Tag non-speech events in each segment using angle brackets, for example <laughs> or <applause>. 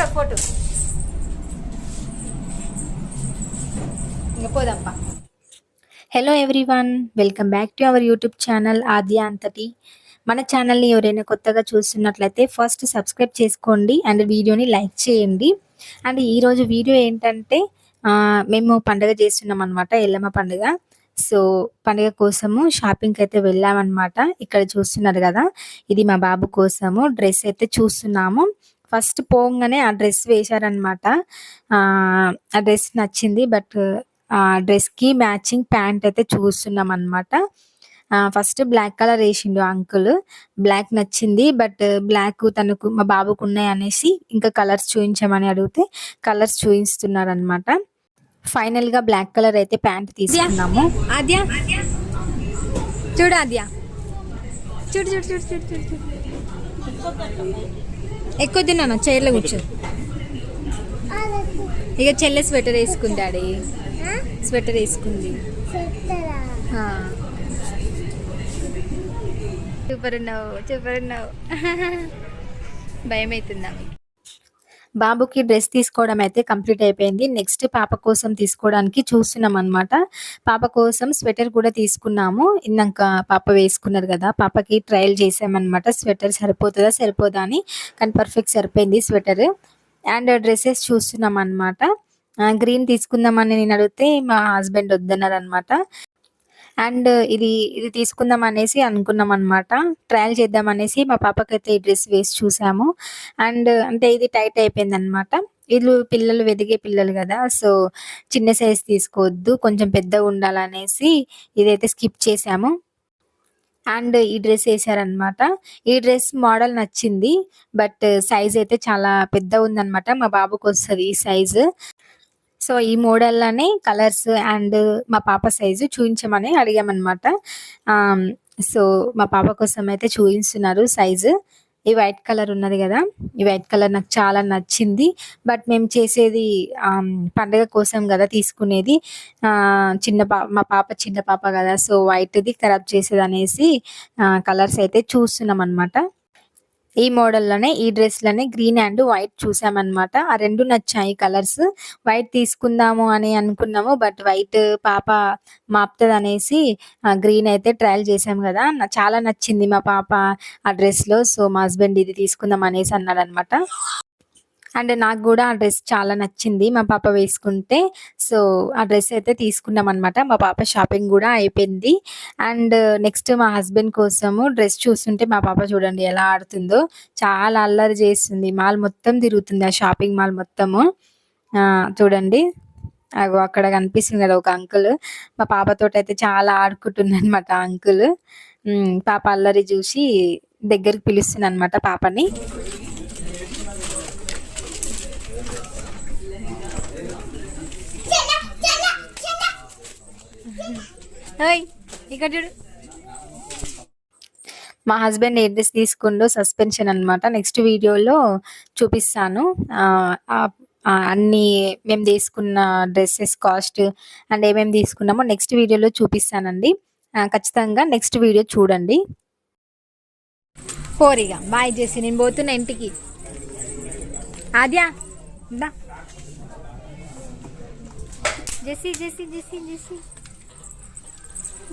Photo photo. ఇంకా పోదాంపా. Hello everyone welcome back to our YouTube channel Aadya అంతటి మన ఛానల్ని ఎవరైనా కొత్తగా చూస్తున్నట్లయితే ఫస్ట్ సబ్స్క్రైబ్ చేసుకోండి అండ్ వీడియోని లైక్ చేయండి. అండ్ ఈరోజు వీడియో ఏంటంటే మేము పండుగ చేస్తున్నాం అనమాట ఎల్లమ్మ పండుగ. సో పండుగ కోసము షాపింగ్కి అయితే వెళ్ళామన్నమాట ఇక్కడ చూస్తున్నారు కదా. ఇది మా బాబు కోసము డ్రెస్ అయితే చూస్తున్నాము. ఫస్ట్ పోగానే ఆ డ్రెస్ వేశారనమాట ఆ డ్రెస్ నచ్చింది బట్ ఆ డ్రెస్కి మ్యాచింగ్ ప్యాంట్ అయితే చూస్తున్నాం అనమాట ఫస్ట్ బ్లాక్ కలర్ వేసిండు అంకుల్. బ్లాక్ నచ్చింది బట్ బ్లాక్ తనకు మా బాబుకు ఉన్నాయి అనేసి ఇంకా కలర్స్ చూపించమని అడిగితే కలర్స్ చూపిస్తున్నారు అనమాట ఫైనల్గా బ్లాక్ కలర్ అయితే ప్యాంట్ తీసుకున్నాము. ఆద్య చూడు ఆద్య. చూడు చూడు చూడు చూడు చూడు చూడు. ఎక్కువ తిన్నాను? చైర్లో కూర్చో. ఇక చెల్లె స్వెటర్ వేసుకుంది డాడీ. స్వెటర్ వేసుకుంది. సూపర్ ఉన్నావు సూపర్ ఉన్నావు <laughs> భయం అవుతుందా మీకు? బాబుకి డ్రెస్ తీసుకోవడం అయితే కంప్లీట్ అయిపోయింది. నెక్స్ట్ పాప కోసం తీసుకోవడానికి చూస్తున్నాం అనమాట పాప కోసం స్వెటర్ కూడా తీసుకున్నాము. ఇందాక పాప వేసుకున్నారు కదా పాపకి ట్రయల్ చేసామన్నమాట. స్వెటర్ సరిపోతుందా సరిపోదా అని కానీ పర్ఫెక్ట్ సరిపోయింది స్వెటర్. అండ్ డ్రెస్సెస్ చూస్తున్నాం అనమాట గ్రీన్ తీసుకుందామని నేను అడిగితే మా హస్బెండ్ వద్దన్నారు అనమాట అండ్ ఇది ఇది తీసుకుందాం అనేసి అనుకున్నాం అనమాట ట్రయల్ చేద్దాం అనేసి మా పాపకైతే ఈ డ్రెస్ వేసి చూసాము. అండ్ అంటే ఇది టైట్ అయిపోయింది అనమాట వీళ్ళు పిల్లలు వెదిగే పిల్లలు కదా సో చిన్న సైజ్ తీసుకోవద్దు కొంచెం పెద్దగా ఉండాలనేసి ఇదైతే స్కిప్ చేసాము. అండ్ ఈ డ్రెస్ వేసారనమాట ఈ డ్రెస్ మోడల్ నచ్చింది బట్ సైజ్ అయితే చాలా పెద్ద ఉందన్నమాట. మా బాబుకి వస్తుంది ఈ సైజు సో ఈ మోడల్లోనే కలర్స్ అండ్ మా పాప సైజు చూపించమని అడిగామన్నమాట. సో మా పాప కోసం అయితే చూపిస్తున్నారు సైజు. ఈ వైట్ కలర్ ఉన్నది కదా ఈ వైట్ కలర్ నాకు చాలా నచ్చింది. బట్ మేము చేసేది పండగ కోసం కదా తీసుకునేది. చిన్న పా మా పాప చిన్న పాప కదా సో వైట్ది ఖరాబ్ చేసేది అనేసి కలర్స్ అయితే చూస్తున్నాం అనమాట ఈ మోడల్లోనే ఈ డ్రెస్లోనే గ్రీన్ అండ్ వైట్ చూసామన్నమాట. ఆ రెండు నచ్చాయి కలర్స్. వైట్ తీసుకుందాము అని అనుకున్నాము బట్ వైట్ పాప మాపుతుంది అనేసి గ్రీన్ అయితే ట్రయల్ చేసాం కదా. చాలా నచ్చింది మా పాప ఆ డ్రెస్లో సో మా హస్బెండ్ ఇది తీసుకుందాం అనేసి అన్నాడు అనమాట అండ్ నాకు కూడా ఆ డ్రెస్ చాలా నచ్చింది. మా పాప వేసుకుంటే సో ఆ డ్రెస్ అయితే తీసుకున్నాం అనమాట మా పాప షాపింగ్ కూడా అయిపోయింది. అండ్ నెక్స్ట్ మా హస్బెండ్ కోసము డ్రెస్ చూస్తుంటే మా పాప చూడండి ఎలా ఆడుతుందో చాలా అల్లరి చేస్తుంది. మాల్ మొత్తం తిరుగుతుంది ఆ షాపింగ్ మాల్ మొత్తము. చూడండి. అగో అక్కడ కనిపిస్తుంది కదా ఒక అంకుల్. మా పాపతో అయితే చాలా ఆడుకుంటుంది అనమాట అంకుల్. పాప అల్లరి చూసి దగ్గరికి పిలుస్తుంది అనమాట పాపని. ఇక్కడ చూడు. మా హస్బెండ్ ఏ డ్రెస్ తీసుకుండో సస్పెన్షన్ అన్నమాట. నెక్స్ట్ వీడియోలో చూపిస్తాను. అన్ని మేము తీసుకున్న డ్రెస్సెస్ కాస్ట్ అండ్ ఏమేమి తీసుకున్నామో నెక్స్ట్ వీడియోలో చూపిస్తానండి. ఖచ్చితంగా నెక్స్ట్ వీడియో చూడండి. పోరిగా బాయ్ చేసి నేను పోతున్నా ఇంటికి. ఆద్యా జెసి జెసి జెసి జెసి.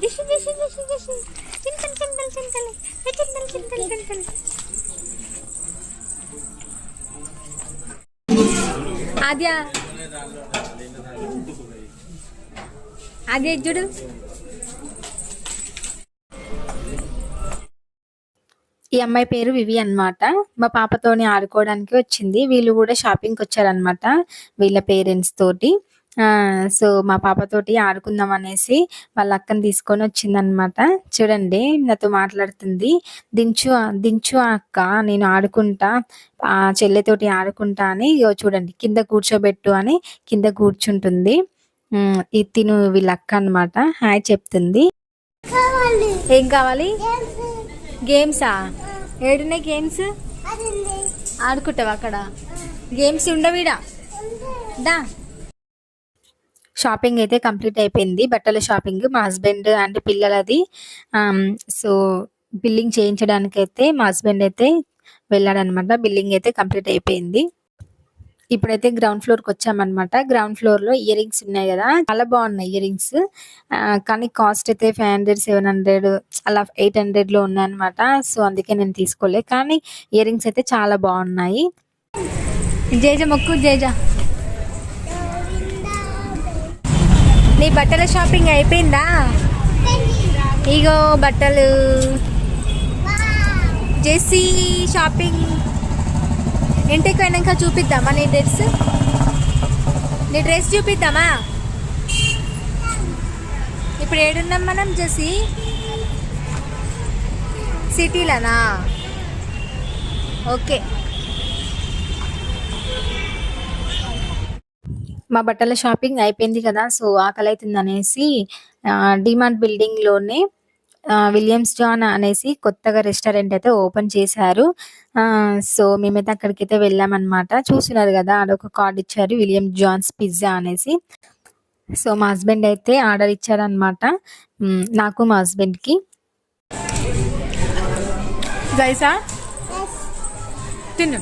జెసి జెసి జెసి జెసి చింతలు చింతలు చింతలు చింతలు చింతలు చింతలు ఆద్యా ఆద్య చూడు. ఈ అమ్మాయి పేరు వివి అనమాట మా పాపతోని ఆడుకోవడానికి వచ్చింది. వీళ్ళు కూడా షాపింగ్కి వచ్చారనమాట వీళ్ళ పేరెంట్స్ తోటి. సో మా పాపతోటి ఆడుకుందాం అనేసి వాళ్ళ అక్కని తీసుకొని వచ్చిందనమాట. చూడండి నాతో మాట్లాడుతుంది. దించు దించు అక్క నేను ఆడుకుంటా ఆ చెల్లెతోటి ఆడుకుంటా అని చూడండి కింద కూర్చోబెట్టు అని కింద కూర్చుంటుంది. ఇది తిను వీళ్ళ అక్క అనమాట. హాయ్ చెప్తుంది. ఏం కావాలి? గేమ్సా. ఏడున్నాయి గేమ్స్? ఆడుకుంటావా అక్కడ? గేమ్స్ ఉండవిడా? దా. షాపింగ్ అయితే కంప్లీట్ అయిపోయింది. బట్టల షాపింగ్ మా హస్బెండ్ అండ్ పిల్లలది. సో బిల్లింగ్ చేయించడానికి అయితే మా హస్బెండ్ అయితే వెళ్ళాడనమాట. బిల్లింగ్ అయితే కంప్లీట్ అయిపోయింది. ఇప్పుడైతే గ్రౌండ్ ఫ్లోర్కి వచ్చామన్నమాట గ్రౌండ్ ఫ్లోర్లో ఇయర్ రింగ్స్ ఉన్నాయి కదా చాలా బాగున్నాయి ఇయర్ రింగ్స్ కానీ కాస్ట్ అయితే ఫైవ్ హండ్రెడ్ సెవెన్ హండ్రెడ్ అలా ఎయిట్ హండ్రెడ్లో ఉన్నాయన్నమాట. సో అందుకే నేను తీసుకోలే. కానీ ఇయర్ రింగ్స్ అయితే చాలా బాగున్నాయి. జేజ మొక్కు జేజ నీ బట్టల షాపింగ్ అయిపోయిందా? ఇగో బట్టలు. Jessie shopping. ఇంటికి వెళ్ళాక చూపిద్దామా నీ డ్రెస్? నీ డ్రెస్ చూపిద్దామా? ఇప్పుడు ఏడున్నాం మనం జెస్సీ? సిటీలోనా? ఓకే. మా బట్టల షాపింగ్ అయిపోయింది కదా సో ఆకలి అవుతుంది అనేసి డిమార్ట్ బిల్డింగ్లోనే ఆ, విలియమ్స్ జాన్ అనేసి కొత్తగా రెస్టారెంట్ అయితే ఓపెన్ చేశారు. సో మేమైతే అక్కడికి అయితే వెళ్ళామన్నమాట. చూస్తున్నారు కదా అదొక కార్డ్ ఇచ్చారు విలియం జాన్స్ పిజ్జా అనేసి. సో మా హస్బెండ్ అయితే ఆర్డర్ ఇచ్చారనమాట నాకు మా హస్బెండ్కి గైసా తిను.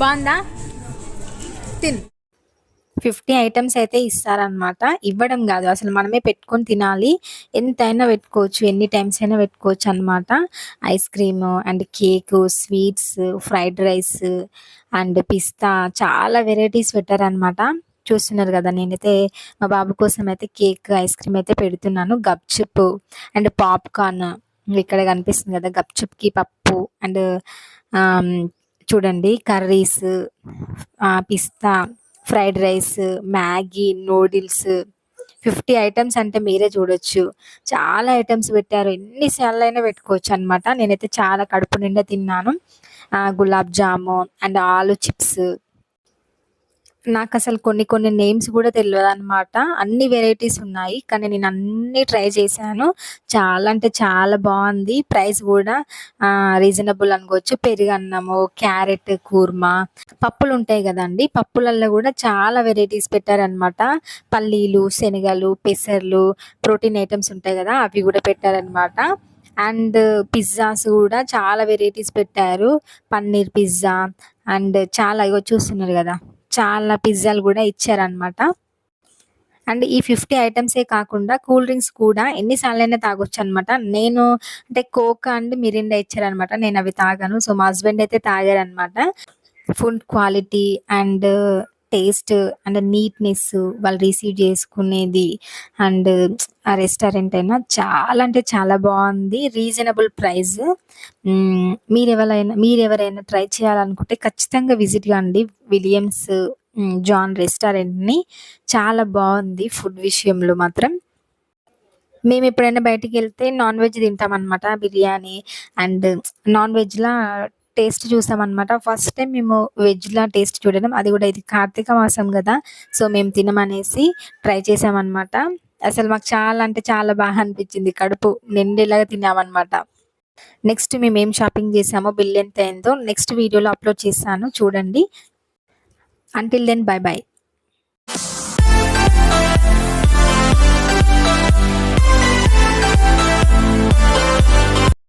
బాగుందా? తిను. ఫిఫ్టీ ఐటమ్స్ అయితే ఇస్తారనమాట ఇవ్వడం కాదు అసలు మనమే పెట్టుకొని తినాలి. ఎంతైనా పెట్టుకోవచ్చు ఎన్ని టైమ్స్ అయినా పెట్టుకోవచ్చు అనమాట ice cream and cake sweets fried rice and పిస్తా చాలా వెరైటీస్ పెట్టారనమాట చూస్తున్నారు కదా నేనైతే మా బాబు కోసం అయితే కేక్ ఐస్ క్రీమ్ అయితే పెడుతున్నాను. గప్చుప్ అండ్ పాప్కార్న్ ఇక్కడ కనిపిస్తుంది కదా గప్చుప్కి పప్పు అండ్ చూడండి కర్రీస్ పిస్తా fried rice Maggi noodles fifty items అంటే మీరే చూడొచ్చు. చాలా ఐటమ్స్ పెట్టారు. ఎన్నిసార్లు అయినా పెట్టుకోవచ్చు అనమాట నేనైతే చాలా కడుపు నిండా తిన్నాను. గులాబ్ జాము అండ్ ఆలు చిప్స్. నాకు అసలు కొన్ని కొన్ని నేమ్స్ కూడా తెలియదు అనమాట అన్ని వెరైటీస్ ఉన్నాయి. కానీ నేను అన్ని ట్రై చేశాను. చాలా అంటే చాలా బాగుంది. ప్రైస్ కూడా రీజనబుల్ అనుకోవచ్చు. పెరుగన్నము క్యారెట్ కూర్మా పప్పులు ఉంటాయి కదండి. పప్పులలో కూడా చాలా వెరైటీస్ పెట్టారనమాట పల్లీలు శనగలు పెసర్లు ప్రోటీన్ ఐటమ్స్ ఉంటాయి కదా అవి కూడా పెట్టారనమాట అండ్ పిజ్జాస్ కూడా చాలా వెరైటీస్ పెట్టారు. పన్నీర్ పిజ్జా అండ్ చాలా ఇగో చూస్తున్నారు కదా. చాలా పిజ్జాలు కూడా ఇచ్చారనమాట అండ్ ఈ ఫిఫ్టీ ఐటమ్సే కాకుండా కూల్ డ్రింక్స్ కూడా ఎన్నిసార్లు అయినా తాగొచ్చు అనమాట నేను అంటే కోక్ అండ్ మిరిండా ఇచ్చారనమాట నేను అవి తాగాను. సో మా హస్బెండ్ అయితే తాగారనమాట food quality and taste and neatness వాళ్ళు రిసీవ్ చేసుకునేది అండ్ ఆ రెస్టారెంట్ అయినా చాలా అంటే చాలా బాగుంది. రీజనబుల్ ప్రైస్ మీరు ఎవరైనా మీరు ఎవరైనా ట్రై చేయాలనుకుంటే ఖచ్చితంగా విజిట్ కాండి విలియమ్స్ జాన్ రెస్టారెంట్ని చాలా బాగుంది ఫుడ్ విషయంలో మాత్రం. మేము ఎప్పుడైనా బయటికి వెళ్తే నాన్ వెజ్ తింటాం అనమాట బిర్యానీ అండ్ నాన్ వెజ్లా టేస్ట్ చూసామన్నమాట. ఫస్ట్ టైం మేము వెజ్లా టేస్ట్ చూడడం. అది కూడా ఇది కార్తీక మాసం కదా. సో మేము తినమనేసి ట్రై చేసామన్నమాట. అసలు మాకు చాలా అంటే చాలా బాగా అనిపించింది. కడుపు నిండేలాగా తిన్నామన్నమాట. నెక్స్ట్ మేము ఏం షాపింగ్ చేసామో బిల్ ఎంత అయిందో నెక్స్ట్ వీడియోలో అప్లోడ్ చేస్తాను. చూడండి. Until then by by